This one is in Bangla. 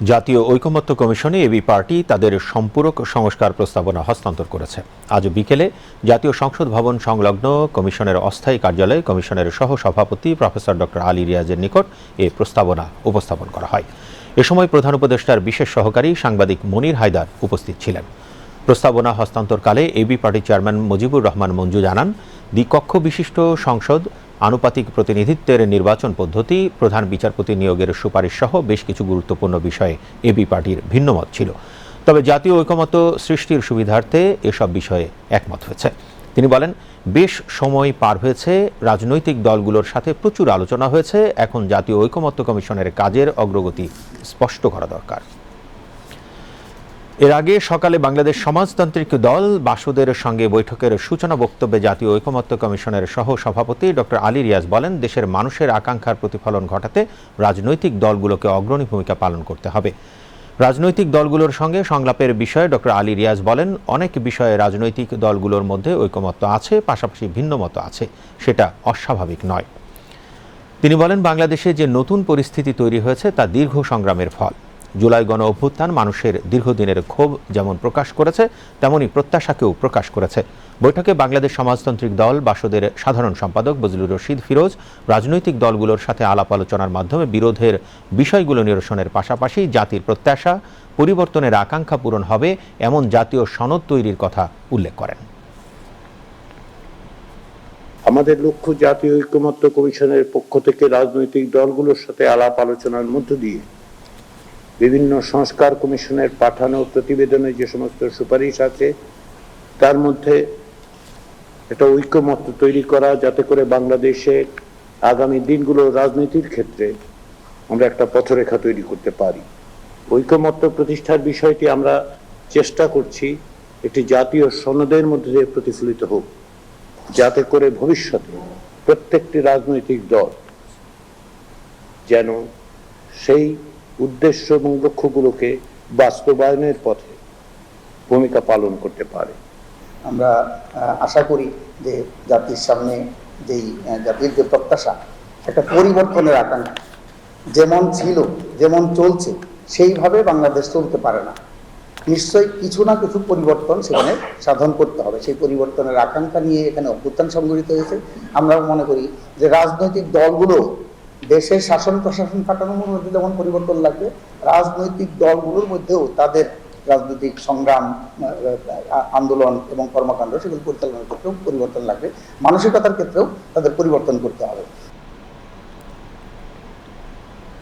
জাতীয় ঐকমত্য কমিশনে এবি পার্টি তাদের সম্পূরক সংস্কার প্রস্তাবনা হস্তান্তর করেছে। আজ বিকেলে জাতীয় সংসদ ভবন সংলগ্ন কমিশনের অস্থায়ী কার্যালয়ে কমিশনের সহ সভাপতি প্রফেসর ডক্টর আলী রিয়াজের নিকট এ প্রস্তাবনা উপস্থাপন করা হয়। এ সময় প্রধান উপদেষ্টার বিশেষ সহকারী সাংবাদিক মনির হায়দার উপস্থিত ছিলেন। প্রস্তাবনা হস্তান্তরকালে এবি পার্টির চেয়ারম্যান মুজিবুর রহমান মঞ্জু জানান দ্বিকক্ষ বিশিষ্ট সংসদ, আনুপাতিক প্রতিনিধিত্বের নির্বাচন পদ্ধতি, প্রধান বিচারপতি নিয়োগের সুপারিশ সহ বেশ কিছু গুরুত্বপূর্ণ বিষয়ে এবি পার্টির ভিন্নমত ছিল। তবে জাতীয় ঐকমত্য সৃষ্টির সুবিধার্থে এসব বিষয়ে একমত হয়েছে। তিনি বলেন, বেশ সময় পার হয়েছে, রাজনৈতিক দলগুলোর সাথে প্রচুর আলোচনা হয়েছে, এখন জাতীয় ঐকমত্য কমিশনের কাজের অগ্রগতি স্পষ্ট করা দরকার। এর আগে সকালে বাংলাদেশ সমাজতান্ত্রিক দল বাসুদের সঙ্গে বৈঠকের সূচনা বক্তব্যে জাতীয় ঐকমত্য কমিশনের সহ সভাপতি ডক্টর আলী রিয়াজ বলেন, দেশের মানুষের আকাঙ্ক্ষার প্রতিফলন ঘটাতে রাজনৈতিক দলগুলোকে অগ্রণী ভূমিকা পালন করতে হবে। রাজনৈতিক দলগুলোর সঙ্গে সংলাপের বিষয়ে ডক্টর আলী রিয়াজ বলেন, অনেক বিষয়ে রাজনৈতিক দলগুলোর মধ্যে ঐকমত্য আছে, পাশাপাশি ভিন্নমত আছে, সেটা অস্বাভাবিক নয়। তিনি বলেন, বাংলাদেশে যে নতুন পরিস্থিতি তৈরি হয়েছে তা দীর্ঘ সংগ্রামের ফল। জুলাই গণ অভ্যুত্থান মানুষের দীর্ঘদিনের ক্ষোভ যেমন প্রকাশ করেছে, তেমনি প্রত্যাশাকেও প্রকাশ করেছে। বৈঠকে বাংলাদেশ সমাজতান্ত্রিক দল, বাসদের সাধারণ সম্পাদক বজলুর রশিদ ফিরোজ, রাজনৈতিক দলগুলোর সাথে আলাপ আলোচনার মাধ্যমে বিরোধের বিষয়গুলো নিরসনের পাশাপাশি জাতির প্রত্যাশা, পরিবর্তনের আকাঙ্ক্ষা পূরণ হবে এমন জাতীয় সনদ তৈরির কথা উল্লেখ করেন। আমাদের লক্ষ্য জাতীয় ঐক্যমত্য কমিশনের পক্ষ থেকে রাজনৈতিক দলগুলোর সাথে আলাপ আলোচনার মধ্য দিয়ে বিভিন্ন সংস্কার কমিশনের পাঠানো প্রতিবেদনে যে সমস্ত সুপারিশ আছে, তার মধ্যে একটা ঐক্যমত্য তৈরি করা, যাতে করে বাংলাদেশে আগামী দিনগুলো রাজনীতির ক্ষেত্রে আমরা একটা পথরেখা তৈরি করতে পারি। ঐক্যমত্য প্রতিষ্ঠার বিষয়টি আমরা চেষ্টা করছি একটি জাতীয় সনদের মধ্যে দিয়ে প্রতিফলিত হোক, যাতে করে ভবিষ্যতে প্রত্যেকটি রাজনৈতিক দল যেন সেই উদ্দেশ্য এবং লক্ষ্যগুলোকে বাস্তবায়নের পথে ভূমিকা পালন করতে পারে। আমরা আশা করি যে জাতির সামনে যেই জাতির যে প্রত্যাশা, একটা পরিবর্তনের আকাঙ্ক্ষা, যেমন ছিল, যেমন চলছে, সেইভাবে বাংলাদেশ চলতে পারে না। নিশ্চয়ই কিছু না কিছু পরিবর্তন সেখানে সাধন করতে হবে। সেই পরিবর্তনের আকাঙ্ক্ষা নিয়ে এখানে অভ্যুত্থান সংগঠিত হয়েছে। আমরা মনে করি যে রাজনৈতিক দলগুলো দেশের শাসন প্রশাসন কাঠামোর মধ্যে যেমন পরিবর্তন লাগবে, রাজনৈতিক দলগুলোর মধ্যেও তাদের রাজনৈতিক সংগ্রাম আন্দোলন এবং কর্মকাণ্ড সেগুলো পরিচালনার ক্ষেত্রেও পরিবর্তন লাগবে। মানসিকতার ক্ষেত্রেও তাদের পরিবর্তন করতে হবে।